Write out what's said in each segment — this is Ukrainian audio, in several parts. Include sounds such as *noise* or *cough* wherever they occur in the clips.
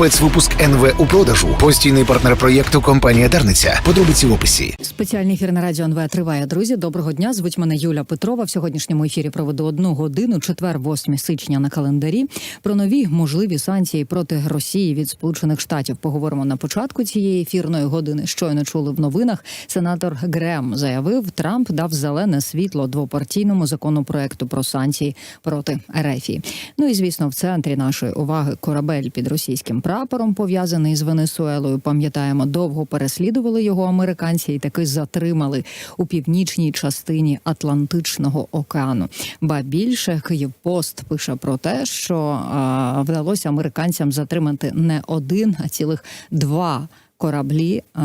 Спецвипуск НВ у продажу. Постійний партнер проєкту компанія Дарниця. Подробиці в описі. Спеціальний ефір на радіо НВ триває. Друзі, доброго дня. Звуть мене Юля Петрова. В сьогоднішньому ефірі проведу одну годину, четвер, 8 січня на календарі. Про нові можливі санкції проти Росії від Сполучених Штатів поговоримо на початку цієї ефірної години. Щойно чули в новинах. Сенатор Грем заявив, Трамп дав зелене світло двопартійному законопроекту про санкції проти Ерефії. Ну і звісно, в центрі нашої уваги корабель під російським прапором пов'язаний з Венесуелою. Пам'ятаємо, довго переслідували його американці і таки затримали у північній частині Атлантичного океану. Ба більше Київпост пише про те, що а, вдалося американцям затримати не один, а цілих два. Кораблі е,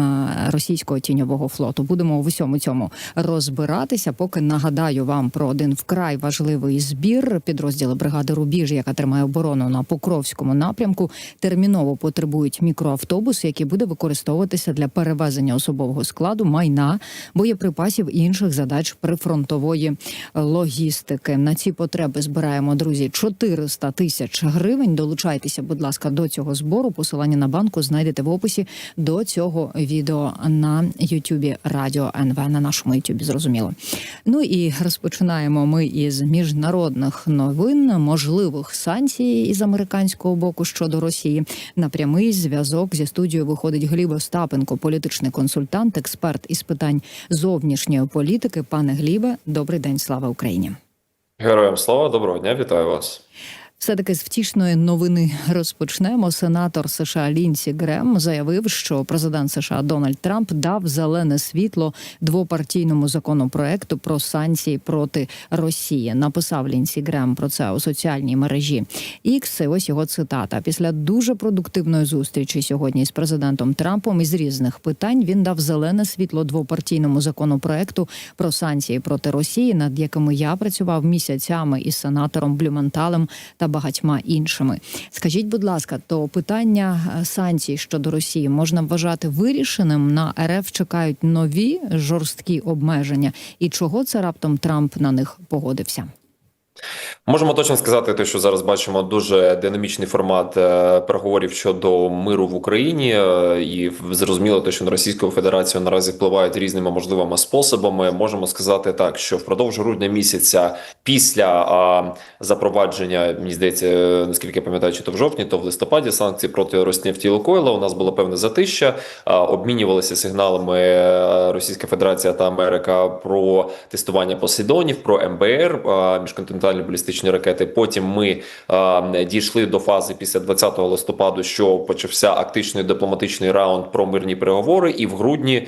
російського тіньового флоту будемо в усьому цьому розбиратися. Поки нагадаю вам про один вкрай важливий збір підрозділи бригади Рубіж, яка тримає оборону на Покровському напрямку. Терміново потребують мікроавтобус, який буде використовуватися для перевезення особового складу, майна, боєприпасів і інших задач прифронтової логістики. На ці потреби збираємо друзі 400 тисяч гривень. Долучайтеся, будь ласка, до цього збору. Посилання на банку знайдете в описі до цього відео на Ютубі Радіо НВ на нашому Ютубі. Зрозуміло. Ну і розпочинаємо ми із міжнародних новин можливих санкцій із американського боку щодо Росії. На прямий зв'язок зі студією виходить Гліб Остапенко, політичний консультант, експерт із питань зовнішньої політики. Пане Глібе, добрий день, слава Україні. Героям слава, доброго дня, вітаю вас. Все таки з втішної новини розпочнемо. Сенатор США Лінсі Грем заявив, що президент США Дональд Трамп дав зелене світло двопартійному законопроекту про санкції проти Росії. Написав Лінсі Грем про це у соціальній мережі. Це ось його цитата. Після дуже продуктивної зустрічі сьогодні з президентом Трампом із різних питань він дав зелене світло двопартійному законопроекту про санкції проти Росії, над якими я працював місяцями із сенатором Блюменталем та багатьма іншими. Скажіть, будь ласка, то питання е, санкцій щодо Росії можна вважати вирішеним? На РФ чекають нові жорсткі обмеження, і чого це раптом Трамп на них погодився? Можемо точно сказати, те, що зараз бачимо дуже динамічний формат е, переговорів щодо миру в Україні, е, і зрозуміло, те, що на Російську Федерацію наразі впливають різними можливими способами. Можемо сказати так, що впродовж грудня місяця, після запровадження, мені здається, е, наскільки я пам'ятаю, чи то в жовтні, то в листопаді санкцій проти Роснефті Лукойла, у нас було певне затища. Обмінювалися сигналами е, Російська Федерація та Америка про тестування Посейдонів, про МБР міжконтинентальні балістичні ракети. Потім ми дійшли до фази після 20 листопаду, що почався актичний дипломатичний раунд про мирні переговори, і в грудні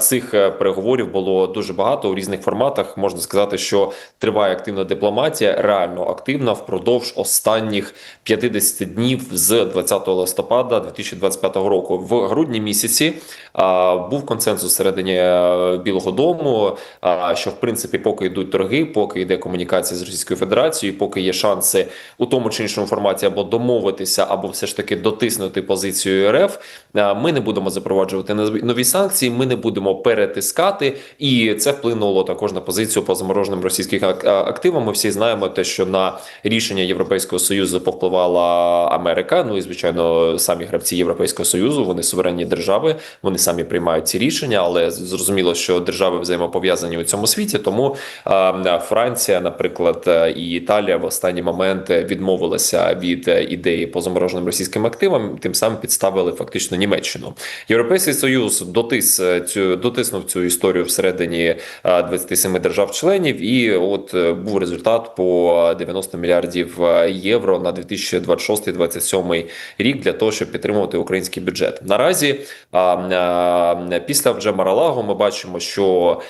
цих е, переговорів було дуже багато у різних форматах. Можна сказати, що триває активна дипломатія, реально активна впродовж останніх 50 днів з 20 листопада 2025 року. В грудні місяці а, був консенсус всередині е, Білого Дому. А, що в принципі, поки йдуть торги, поки йде комунікація з Російською Федерацією, поки є шанси у тому чи іншому форматі або домовитися, або все ж таки дотиснути позицію РФ. а, Ми не будемо запроваджувати нові- санкції. Ми не будемо перетискати, і це вплинуло також на позицію по замороженим російських ак- а. Ми всі знаємо те, що на рішення Європейського союзу повпливала Америка. Ну і звичайно, самі гравці Європейського союзу, вони суверенні держави, вони самі приймають ці рішення, але зрозуміло, що держави взаємопов'язані у цьому світі. Тому а, Франція, наприклад, е, і Італія в останній момент відмовилася від е, ідеї по замороженим російським активам, тим самим підставили фактично Німеччину. Європейський союз дотис е, цю дотиснув цю історію всередині е, 27 держав-членів, і от е, був результат по 90 мільярдів е, євро на 2026-2027 рік для того, щоб підтримувати український бюджет. Наразі а, після вже Маралаго ми бачимо, що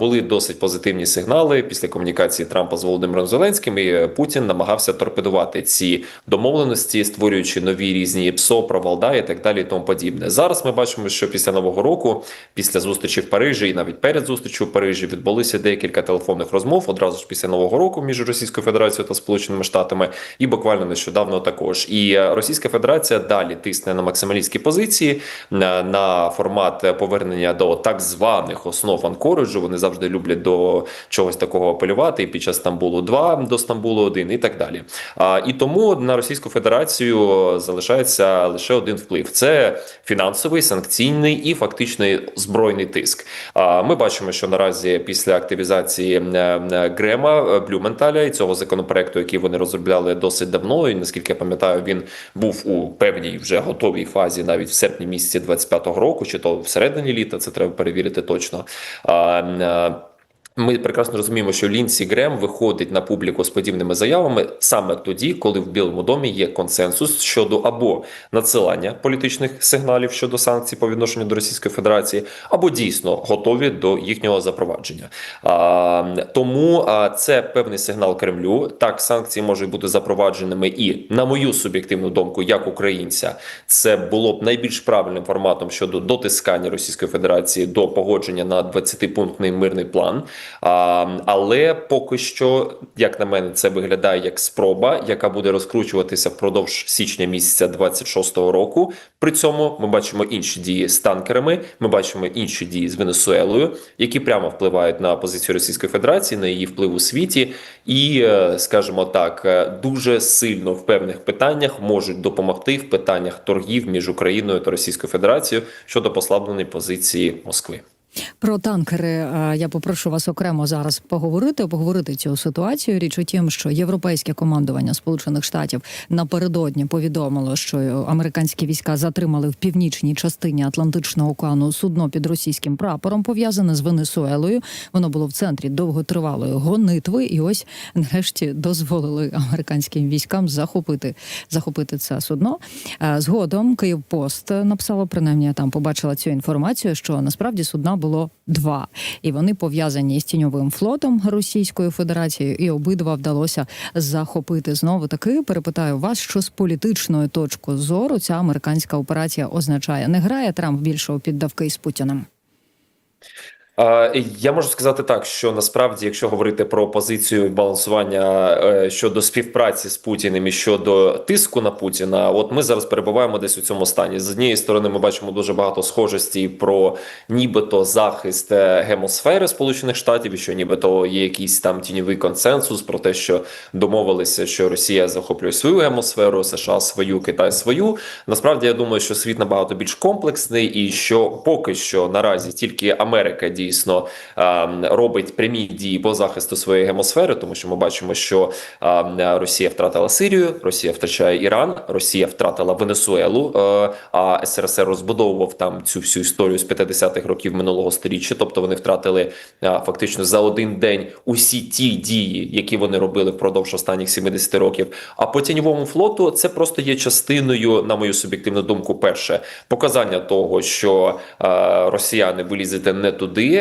були досить позитивні сигнали після комунікації Трампа з Володимиром Зеленським. І Путін намагався торпедувати ці домовленості, створюючи нові різні ПСО, Провалда і так далі. І тому подібне. Зараз ми бачимо, що після нового року, після зустрічі в Парижі, і навіть перед зустрічю в Парижі відбулися декілька телефонних розмов одразу ж після нового року між Російською Федерацією та Сполученими Штатами, і буквально нещодавно також. І е, Російська Федерація далі тисне на максималістські позиції на, на формат повернення до так званих основ Анкориджу. Вони завжди люблять до чогось такого апелювати і під час Стамбулу 2 до Стамбулу 1 і так далі. А, і тому на Російську Федерацію залишається лише один вплив: це фінансовий, санкційний і фактичний збройний тиск. А ми бачимо, що наразі після активізації е, е, Грема е, Блюменталя і цього законопроекту, який вони розробляли досить давно, і наскільки я пам'ятаю, він був у певній вже готовій фазі, навіть в серпні місяці 25-го року, чи то всередині літа, це треба перевірити точно. Ми прекрасно розуміємо, що Лінсі Грем виходить на публіку з подібними заявами саме тоді, коли в Білому домі є консенсус щодо або надсилання політичних сигналів щодо санкцій по відношенню до Російської Федерації, або дійсно готові до їхнього запровадження. А, тому а, це певний сигнал Кремлю. Так, санкції можуть бути запровадженими, і на мою суб'єктивну думку, як українця, це було б найбільш правильним форматом щодо дотискання Російської Федерації до погодження на 20-пунктний мирний план. А, але поки що, як на мене, це виглядає як спроба, яка буде розкручуватися впродовж січня місяця 26-го року. При цьому ми бачимо інші дії з танкерами. Ми бачимо інші дії з Венесуелою, які прямо впливають на позицію Російської Федерації, на її вплив у світі, і е, скажімо так, е, дуже сильно в певних питаннях можуть допомогти в питаннях торгів між Україною та Російською Федерацією щодо послабленої позиції Москви. Про танкери е, я попрошу вас окремо зараз поговорити, поговорити цю ситуацію. Річ у тім, що європейське командування Сполучених Штатів напередодні повідомило, що американські війська затримали в північній частині Атлантичного океану судно під російським прапором, пов'язане з Венесуелою. Воно було в центрі довготривалої гонитви, і ось нарешті дозволили американським військам захопити захопити це судно. Е, Згодом Київпост написало, принаймні я там побачила цю інформацію, що насправді судна було два, і вони пов'язані з тіньовим флотом Російської Федерації, і обидва вдалося захопити. Знову таки перепитаю вас, що з політичної точки зору ця американська операція означає. Не грає Трамп більшого піддавки з Путіним. Я можу сказати так, що насправді, якщо говорити про позицію балансування е, щодо співпраці з Путіним і щодо тиску на Путіна, от ми зараз перебуваємо десь у цьому стані. З однієї сторони, ми бачимо дуже багато схожості про нібито захист е, гемосфери Сполучених Штатів, що нібито є якийсь там тіньовий консенсус про те, що домовилися, що Росія захоплює свою гемосферу, США свою, Китай свою. Насправді я думаю, що світ набагато більш комплексний, і що поки що наразі тільки Америка дійсно е, робить прямі дії по захисту своєї гемосфери, тому що ми бачимо, що е, Росія втратила Сирію, Росія втрачає Іран, Росія втратила Венесуелу, е, а СРСР розбудовував там цю всю історію з 50-х років минулого століття. Тобто вони втратили е, фактично за один день усі ті дії, які вони робили впродовж останніх 70 років. А по тіньовому флоту це просто є частиною, на мою суб'єктивну думку, перше показання того, що е, росіяни ви лізете не туди,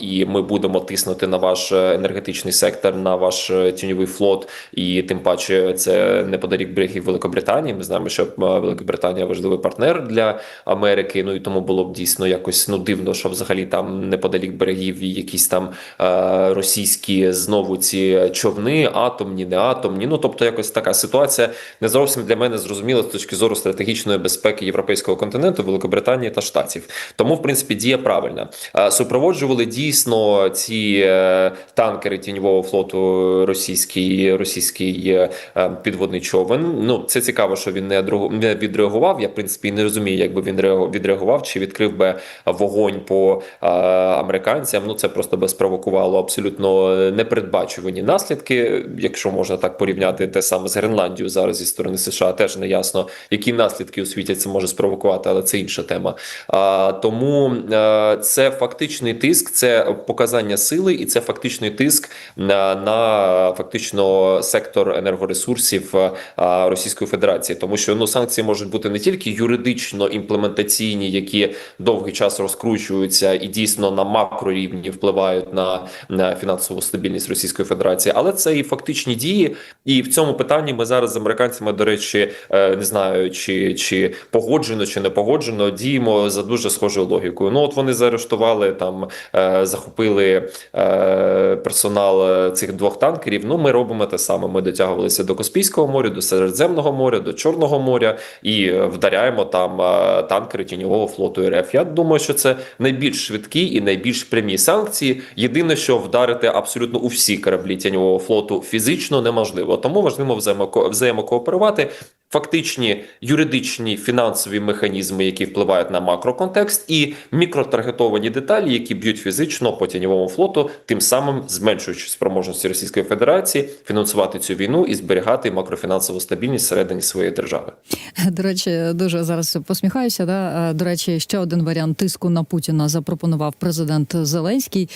і ми будемо тиснути на ваш енергетичний сектор, на ваш е, тіньовий флот, і тим паче це неподалік берегів Великобританії. Ми знаємо, що е, Великобританія важливий партнер для Америки. Ну і тому було б дійсно якось ну дивно, що взагалі там неподалік берегів якісь там е, російські знову ці човни, атомні, не атомні. Ну тобто, якось така ситуація не зовсім для мене зрозуміла з точки зору стратегічної безпеки європейського континенту, Великобританії та Штатів. Тому, в принципі, дія правильна. Е, Супроводжували дійсно ці е, танкери тіньового флоту російський російський е, е, підводний човен. Ну це цікаво, що він не відреагував. Я в принципі не розумію, якби він відреагував, чи відкрив би вогонь по американцям. Ну це просто би спровокувало абсолютно непередбачувані наслідки, якщо можна так порівняти те саме з Гренландією зараз зі сторони США. Теж не ясно, які наслідки у світі це може спровокувати, але це інша тема. А, тому це фактичний тиск, це показання сили, і це фактичний тиск на, на фактично сектор енергоресурсів е, Російської Федерації, тому що ну санкції можуть бути не тільки юридично імплементаційні, які довгий час розкручуються і дійсно на макрорівні впливають на, на фінансову стабільність Російської Федерації, але це і фактичні дії. І в цьому питанні ми зараз з американцями, до речі, е, не знаю, чи, чи погоджено, чи не погоджено, діємо за дуже схожою логікою. Ну от вони заарештували там е, захопили е, персонал е, цих двох танкерів. Ну, ми робимо те саме. Ми дотягувалися до Каспійського моря, до Середземного моря, до Чорного моря і вдаряємо там танкери тіньового флоту РФ. Я думаю, що це найбільш швидкі і найбільш прямі санкції. Єдине, що вдарити абсолютно у всі кораблі тіньового флоту фізично неможливо. Тому важливо взаємокооперувати. Фактичні юридичні фінансові механізми, які впливають на макроконтекст, і мікротаргетовані деталі, які б'ють фізично по тіньовому флоту, тим самим зменшуючи спроможності Російської Федерації фінансувати цю війну і зберігати макрофінансову стабільність всередині своєї держави. До речі, дуже зараз посміхаюся. Да? До речі, ще один варіант тиску на Путіна запропонував президент Зеленський.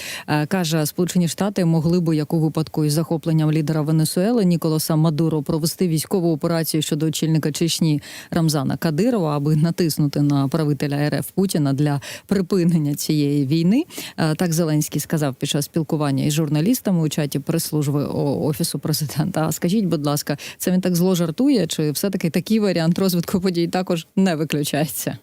Каже, Сполучені Штати могли би, як у випадку із захопленням лідера Венесуели Ніколаса Мадуро, провести військову операцію щодо очільника Чечні Рамзана Кадирова, аби натиснути на правителя РФ Путіна для припинення цієї війни. Е, Так Зеленський сказав під час спілкування із журналістами у чаті прес-служби офісу президента. А скажіть, будь ласка, це він так зло жартує, чи все таки такий варіант розвитку подій також не виключається?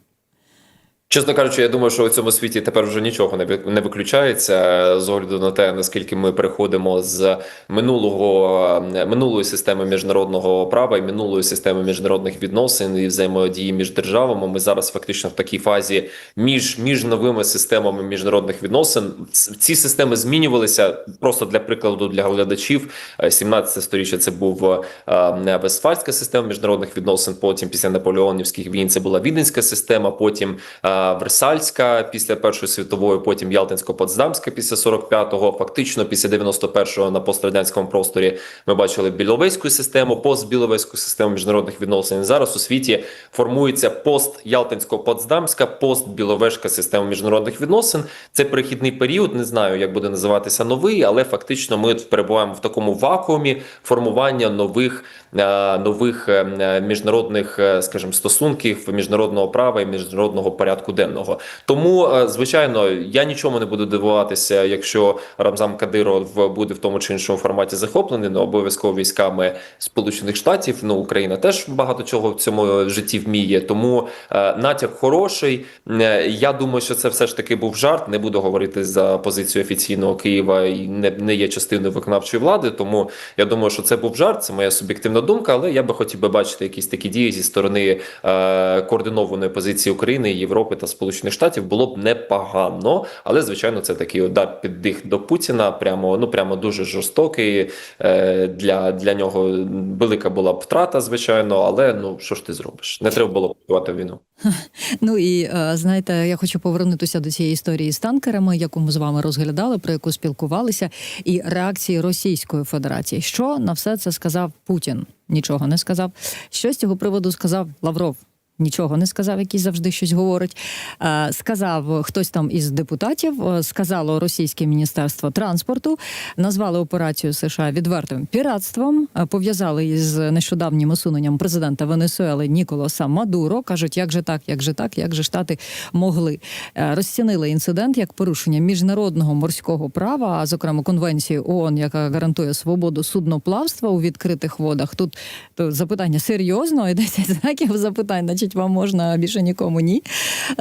Чесно кажучи, я думаю, що у цьому світі тепер вже нічого не ви- не виключається з огляду на те, наскільки ми переходимо з минулого минулої системи міжнародного права і минулої системи міжнародних відносин і взаємодії між державами. Ми зараз фактично в такій фазі між між новими системами міжнародних відносин. Ці системи змінювалися просто для прикладу для глядачів. Е, 17 сторіччя це був е, Вестфальська система міжнародних відносин. Потім після наполеонівських війн це була віденська система. Потім е, Версальська після Першої світової, потім Ялтинсько-Потсдамська після 45-го. Фактично, після 91-го на пострадянському просторі ми бачили Біловезьку систему, постбіловезьку систему міжнародних відносин. Зараз у світі формується пост-Ялтинсько-Потсдамська, пост-Біловежська система міжнародних відносин. Це перехідний період. Не знаю, як буде називатися новий, але фактично ми перебуваємо в такому вакуумі формування нових е, нових е, міжнародних, е, скажімо, стосунків міжнародного права і міжнародного порядку денного. Тому, е, звичайно, я нічому не буду дивуватися, якщо Рамзан Кадиров буде в тому чи іншому форматі захоплений, ну обов'язково військами Сполучених Штатів. Ну Україна теж багато чого в цьому житті вміє. Тому е, натяк хороший. Е, Я думаю, що це все ж таки був жарт. Не буду говорити за позицію офіційного Києва і не, не є частиною виконавчої влади. Тому я думаю, що це був жарт. Це моя суб'єктивна думка. Але я би хотів би бачити якісь такі дії зі сторони е, координованої позиції України, і Європи та Сполучених Штатів. Було б непогано, але звичайно, це такий удар під дих до Путіна. Прямо ну прямо дуже жорстокий. Е, для, для нього велика була б втрата, звичайно. Але ну що ж ти зробиш? Не треба було почувати війну. *laughs* Ну і е, знаєте, я хочу повернутися до цієї історії з танкерами, яку ми з вами розглядали, про яку спілкувалися, і реакції Російської Федерації. Що на все це сказав Путін? Нічого не сказав. Що з цього приводу сказав Лавров? Нічого не сказав, який завжди щось говорить. Е, Сказав хтось там із депутатів, е, сказало російське міністерство транспорту, назвали операцію США відвертим піратством, е, пов'язали із нещодавнім усуненням президента Венесуели Ніколаса Мадуро. кажуть, як же так, як же так, як же штати могли розцінили інцидент як порушення міжнародного морського права, а зокрема конвенції ООН, яка гарантує свободу судноплавства у відкритих водах. Тут то запитання серйозно, і 10 знаків запитань, значить, вам можна більше нікому ні.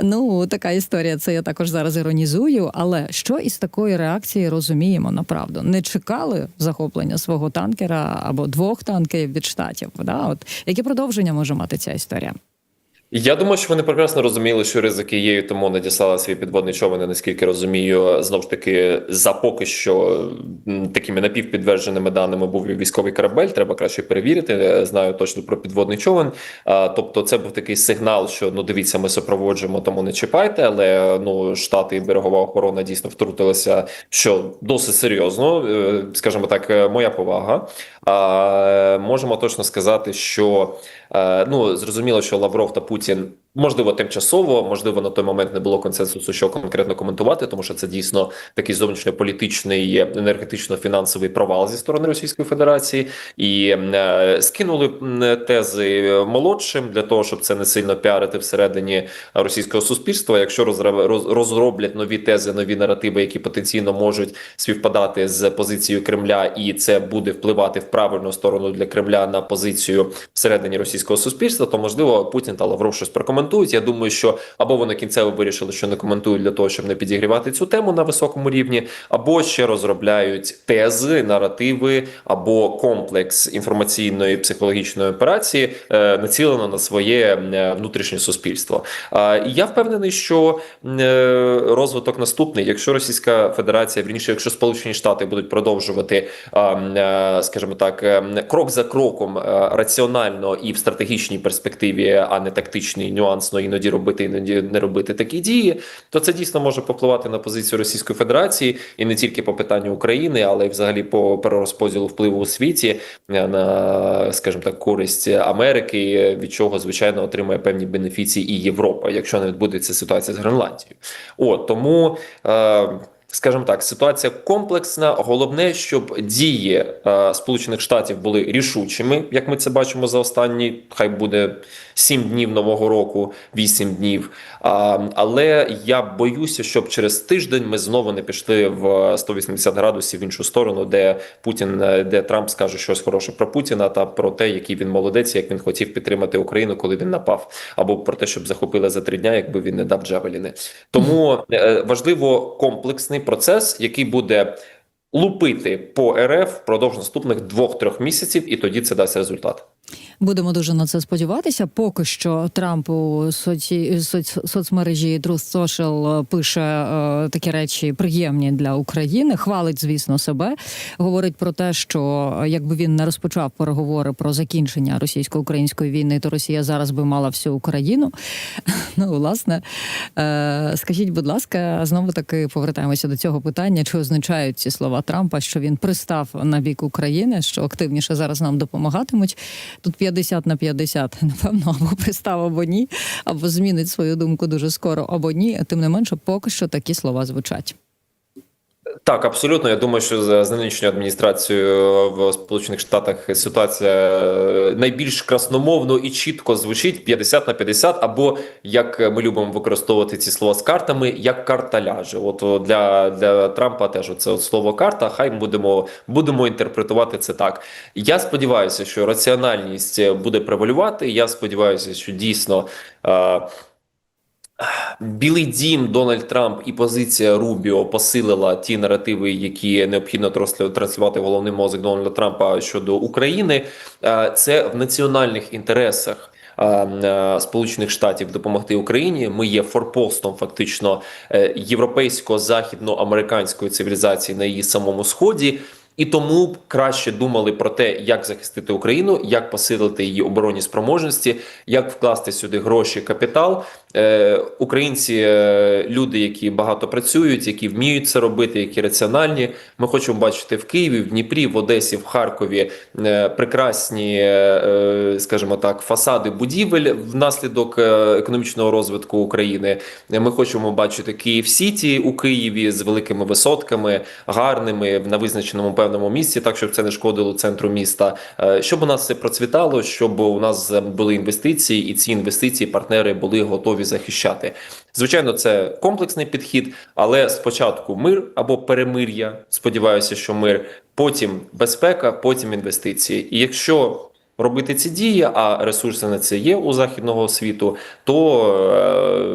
Ну така історія. Це я також зараз іронізую. Але що із такої реакції розуміємо направду? Не чекали захоплення свого танкера або двох танкерів від штатів. Да? От яке продовження може мати ця історія? Я думаю, що вони прекрасно розуміли, що ризики є, тому надіслали свій підводний човен. і, Наскільки розумію, знов ж таки за поки що такими напівпідтвердженими даними був військовий корабель. Треба краще перевірити. Знаю точно про підводний човен. А, тобто, це був такий сигнал, що ну дивіться, ми супроводжуємо, тому не чіпайте. Але ну штати і берегова охорона дійсно втрутилися, що досить серйозно, Е, скажімо так, е, моя повага. А можемо точно сказати, що е, ну зрозуміло, що Лавров та Путін Путін можливо тимчасово, можливо, на той момент не було консенсусу, що конкретно коментувати, тому що це дійсно такий зовнішньополітичний енергетично-фінансовий провал зі сторони Російської Федерації, і е, скинули тези молодшим для того, щоб це не сильно піарити всередині російського суспільства. Якщо розроблять нові тези, нові наративи, які потенційно можуть співпадати з позицією Кремля, і це буде впливати в правильну сторону для Кремля на позицію всередині російського суспільства, то можливо Путін та Лавров щось прокоментують. Коментують. Я думаю, що або вони кінцево вирішили, що не коментують для того, щоб не підігрівати цю тему на високому рівні, або ще розробляють тези, наративи або комплекс інформаційної психологічної операції, е, націлено на своє е, внутрішнє суспільство. І я впевнений, що е, розвиток наступний, якщо Російська Федерація, вірніше, якщо Сполучені Штати будуть продовжувати, м, е, скажімо так, е, крок за кроком е, раціонально і в стратегічній перспективі, а не тактичній, нюансно іноді робити, іноді не робити такі дії, то це дійсно може попливати на позицію Російської Федерації і не тільки по питанню України, але й взагалі по перерозподілу впливу у світі е, на, скажімо так, користь Америки, від чого звичайно отримає певні бенефіції і Європа, якщо не відбудеться ситуація з Гренландією. От тому. Е, Скажімо так, ситуація комплексна. Головне, щоб дії е, Сполучених Штатів були рішучими, як ми це бачимо за останні, хай буде 7 днів нового року, 8 днів. А, але я боюся, щоб через тиждень ми знову не пішли в 180 градусів в іншу сторону, де Путін, е, де Трамп скаже щось хороше про Путіна та про те, який він молодець, як він хотів підтримати Україну, коли він напав, або про те, щоб захопили за три дня, якби він не дав Джавеліни. Тому е, важливо комплексний процес, який буде лупити по РФ впродовж наступних двох-трьох місяців, і тоді це дасть результат. Будемо дуже на це сподіватися. Поки що Трамп у соці... соц... соцмережі Truth Social пише е, такі речі приємні для України. Хвалить, звісно, себе. Говорить про те, що якби він не розпочав переговори про закінчення російсько-української війни, то Росія зараз би мала всю Україну. *laughs* Ну, власне, е, скажіть, будь ласка, знову таки повертаємося до цього питання. Чи означають ці слова Трампа, що він пристав на бік України, що активніше зараз нам допомагатимуть? Тут 50 на 50, *laughs* напевно, або пристав, або ні, або змінить свою думку дуже скоро, або ні. Тим не менше, поки що такі слова звучать. Так, абсолютно. Я думаю, що за нинішньою адміністрацією в Сполучених Штатах ситуація е, найбільш красномовно і чітко звучить 50 на 50, або як ми любимо використовувати ці слова з картами, як карта ляже. От для, для Трампа теж це слово карта. Хай будемо будемо інтерпретувати це так. Я сподіваюся, що раціональність буде превалювати. Я сподіваюся, що дійсно. Е, Білий дім Дональд Трамп і позиція Рубіо посилила ті наративи, які необхідно транслю- транслювати в головний мозок Дональда Трампа щодо України. Е, Це в національних інтересах. е, е, Сполучених Штатів допомогти Україні. Ми є форпостом фактично європейсько-західноамериканської цивілізації на її самому сході. І тому б краще думали про те, як захистити Україну, як посилити її оборонні спроможності, як вкласти сюди гроші, капітал. Е, українці, е, люди, які багато працюють, які вміють це робити, які раціональні. Ми хочемо бачити в Києві, в Дніпрі, в Одесі, в Харкові е, прекрасні, скажімо так, фасади будівель внаслідок економічного розвитку України. Ми хочемо бачити Київ Сіті у Києві з великими висотками, гарними на визначеному певному місці, так щоб це не шкодило центру міста. Щоб у нас все процвітало, щоб у нас були інвестиції, і ці інвестиції партнери були готові захищати. Звичайно, це комплексний підхід, але спочатку мир або перемир'я. Сподіваюся, що мир, потім безпека, потім інвестиції. І якщо робити ці дії, а ресурси на це є у західного світу, то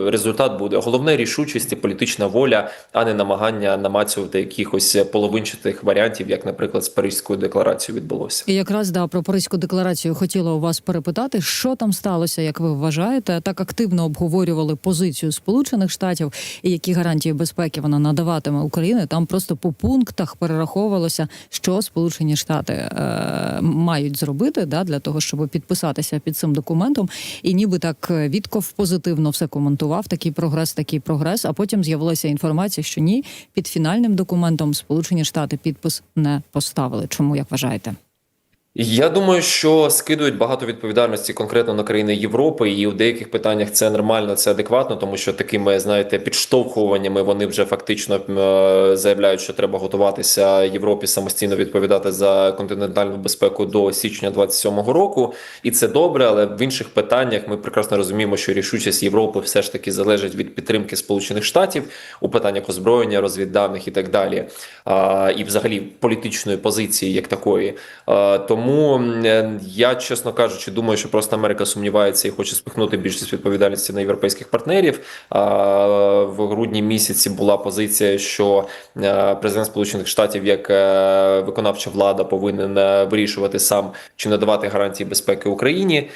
е, результат буде головне рішучість і політична воля, а не намагання намацювати якихось половинчатих варіантів, як, наприклад, з Паризькою декларацією відбулося. І якраз да про Паризьку декларацію хотіла у вас перепитати, що там сталося, як ви вважаєте, так активно обговорювали позицію Сполучених Штатів і які гарантії безпеки вона надаватиме Україні. Там просто по пунктах перераховувалося, що Сполучені Штати е, мають зробити да для того, щоб підписатися під цим документом, і ніби так е, Вітков позитивно все коментував. Такий прогрес, такий прогрес. А потім з'явилася інформація, що ні, під фінальним документом Сполучені Штати підпис не поставили. Чому як вважаєте? Я думаю, що скидують багато відповідальності конкретно на країни Європи, і у деяких питаннях це нормально, це адекватно, тому що такими, знаєте, підштовхуваннями вони вже фактично е, заявляють, що треба готуватися Європі самостійно відповідати за континентальну безпеку до січня 27-го року, і це добре. Але в інших питаннях ми прекрасно розуміємо, що рішучість Європи все ж таки залежить від підтримки Сполучених Штатів у питаннях озброєння, розвідданих і так далі, а, і взагалі політичної позиції як такої. Тому Тому е, я, чесно кажучи, думаю, що просто Америка сумнівається і хоче спихнути більшість відповідальності на європейських партнерів. В грудні місяці була позиція, що е, президент Сполучених Штатів як е, виконавча влада повинен вирішувати сам чи надавати гарантії безпеки Україні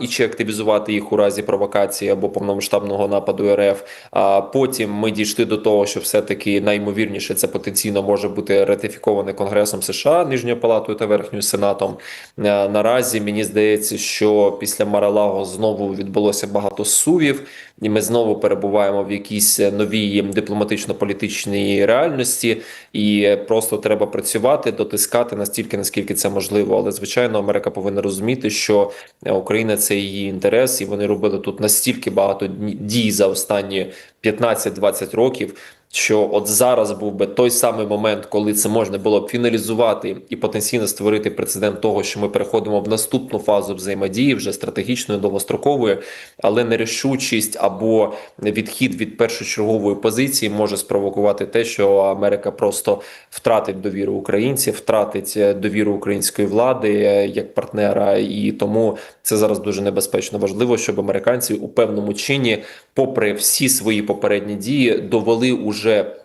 і чи активізувати їх у разі провокації або повномасштабного нападу РФ. А потім ми дійшли до того, що все-таки найімовірніше це потенційно може бути ратифіковане Конгресом США, Нижньою палатою та Верхньою Сенатом. Е, Наразі мені здається, що після Маралаго знову відбулося багато сувів, і ми знову перебуваємо в якійсь новій дипломатично-політичній реальності, і просто треба працювати, дотискати настільки, наскільки це можливо. Але звичайно, Америка повинна розуміти, що Україна це її інтерес, і вони робили тут настільки багато дій за останні 15-20 років. Що от зараз був би той самий момент, коли це можна було б фіналізувати і потенційно створити прецедент того, що ми переходимо в наступну фазу взаємодії, вже стратегічної довгострокової, але нерішучість або відхід від першочергової позиції може спровокувати те, що Америка просто втратить довіру українців, втратить е, довіру української влади е, як партнера, і тому це зараз дуже небезпечно. Важливо, щоб американці у певному чині, попри всі свої попередні дії, довели уже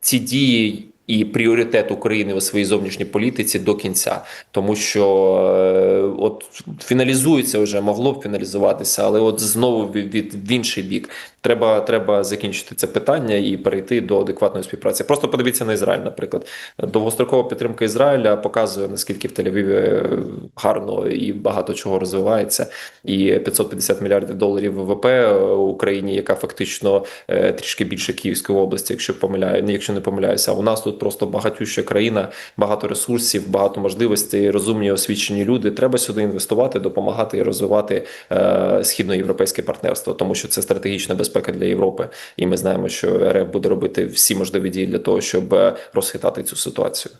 ці дії. І пріоритет України у своїй зовнішній політиці до кінця, тому що е, от фіналізується вже могло б фіналізуватися, але от знову від, від в інший бік треба, треба закінчити це питання і перейти до адекватної співпраці. Просто подивіться на Ізраїль, наприклад, довгострокова підтримка Ізраїля показує наскільки в Тель-Авіві е, гарно і багато чого розвивається, і 550 мільярдів доларів ВВП Україні, яка фактично е, трішки більше Київської області, якщо помиляю, якщо не помиляюся. У нас тут просто багатюща країна, багато ресурсів, багато можливостей, розумні освічені люди. Треба сюди інвестувати, допомагати і розвивати е, східноєвропейське партнерство, тому що це стратегічна безпека для Європи, і ми знаємо, що РФ буде робити всі можливі дії для того, щоб е, розхитати цю ситуацію.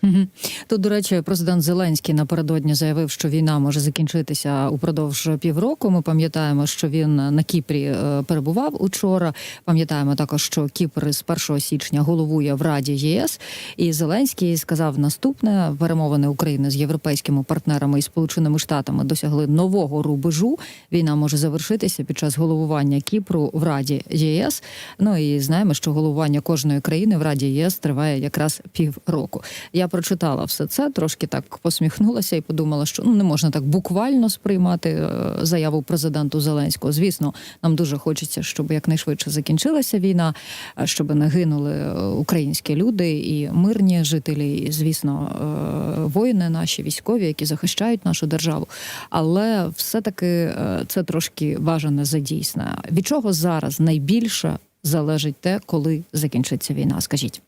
Тут, до речі, президент Зеленський напередодні заявив, що війна може закінчитися упродовж півроку. Ми пам'ятаємо, що він на Кіпрі е, перебував учора. Пам'ятаємо також, що Кіпр з 1 січня головує в Раді ЄС. І Зеленський сказав наступне: перемовини України з європейськими партнерами і Сполученими Штатами досягли нового рубежу. Війна може завершитися під час головування Кіпру в Раді ЄС. Ну і знаємо, що головування кожної країни в Раді ЄС триває якраз півроку. Я прочитала все це, трошки так посміхнулася і подумала, що ну не можна так буквально сприймати е, заяву президенту Зеленського. Звісно, нам дуже хочеться, щоб якнайшвидше закінчилася війна, е, щоб не гинули е, українські люди і мирні жителі, і звісно, е, воїни наші військові, які захищають нашу державу. Але все-таки е, це трошки важане за дійсне. Від чого зараз найбільше залежить те, коли закінчиться війна? Скажіть.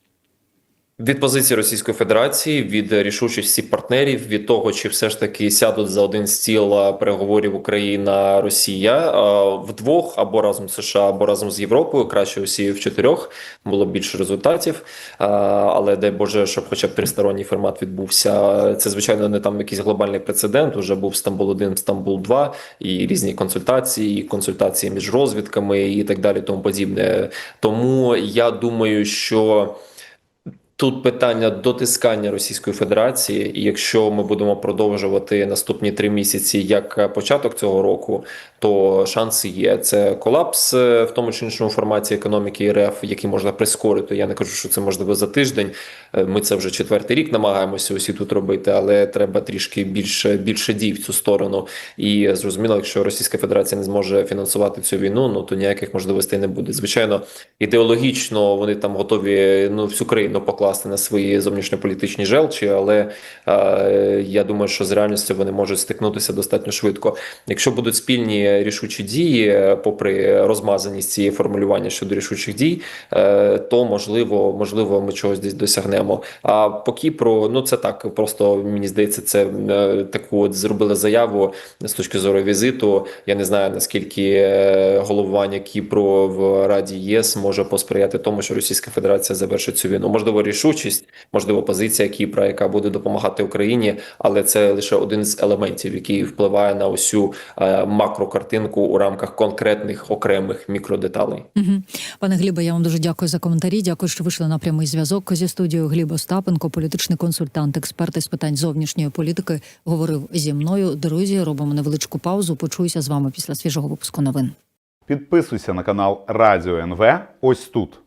Від позиції Російської Федерації, від рішучості партнерів, від того, чи все ж таки сядуть за один стіл переговорів Україна Росія вдвох або разом з США, або разом з Європою, краще усі в чотирьох було більше результатів. Але дай Боже, щоб хоча б тристоронній формат відбувся. Це звичайно не там якийсь глобальний прецедент. Уже був Стамбул 1 Стамбул 2 і різні консультації, і консультації між розвідками і так далі. Тому подібне. Тому я думаю, що. Тут питання дотискання Російської Федерації, і якщо ми будемо продовжувати наступні три місяці як початок цього року, то шанси є. Це колапс е, в тому чи іншому форматі економіки РФ, який можна прискорити. Я не кажу, що це можливо за тиждень. Е, Ми це вже четвертий рік намагаємося усі тут робити, але треба трішки більше більше дій в цю сторону. І зрозуміло, якщо Російська Федерація не зможе фінансувати цю війну, ну то ніяких можливостей не буде. Звичайно, ідеологічно вони там готові ну всю країну покласти на свої зовнішньополітичні желчі, але е, я думаю, що з реальністю вони можуть стикнутися достатньо швидко. Якщо будуть спільні рішучі дії, е, попри розмазаність цієї формулювання щодо рішучих дій, е, то можливо, можливо, ми чогось десь досягнемо. А по Кіпру, ну це так, просто мені здається, це е, таку от зробили заяву з точки зору візиту. Я не знаю наскільки е, головування Кіпру в Раді ЄС може посприяти тому, що Російська Федерація завершить цю війну. Можливо, рішучість, можливо, позиція Кіпра, яка буде допомагати Україні, але це лише один з елементів, який впливає на усю е, макрокартинку у рамках конкретних окремих мікродеталей. Пане Глібе, я вам дуже дякую за коментарі. Дякую, що вийшли на прямий зв'язок зі студією. Гліб Остапенко, політичний консультант, експерт із питань зовнішньої політики, говорив зі мною. Друзі, робимо невеличку паузу. Почуюся з вами після свіжого випуску новин. Підписуйся на канал Радіо НВ ось тут.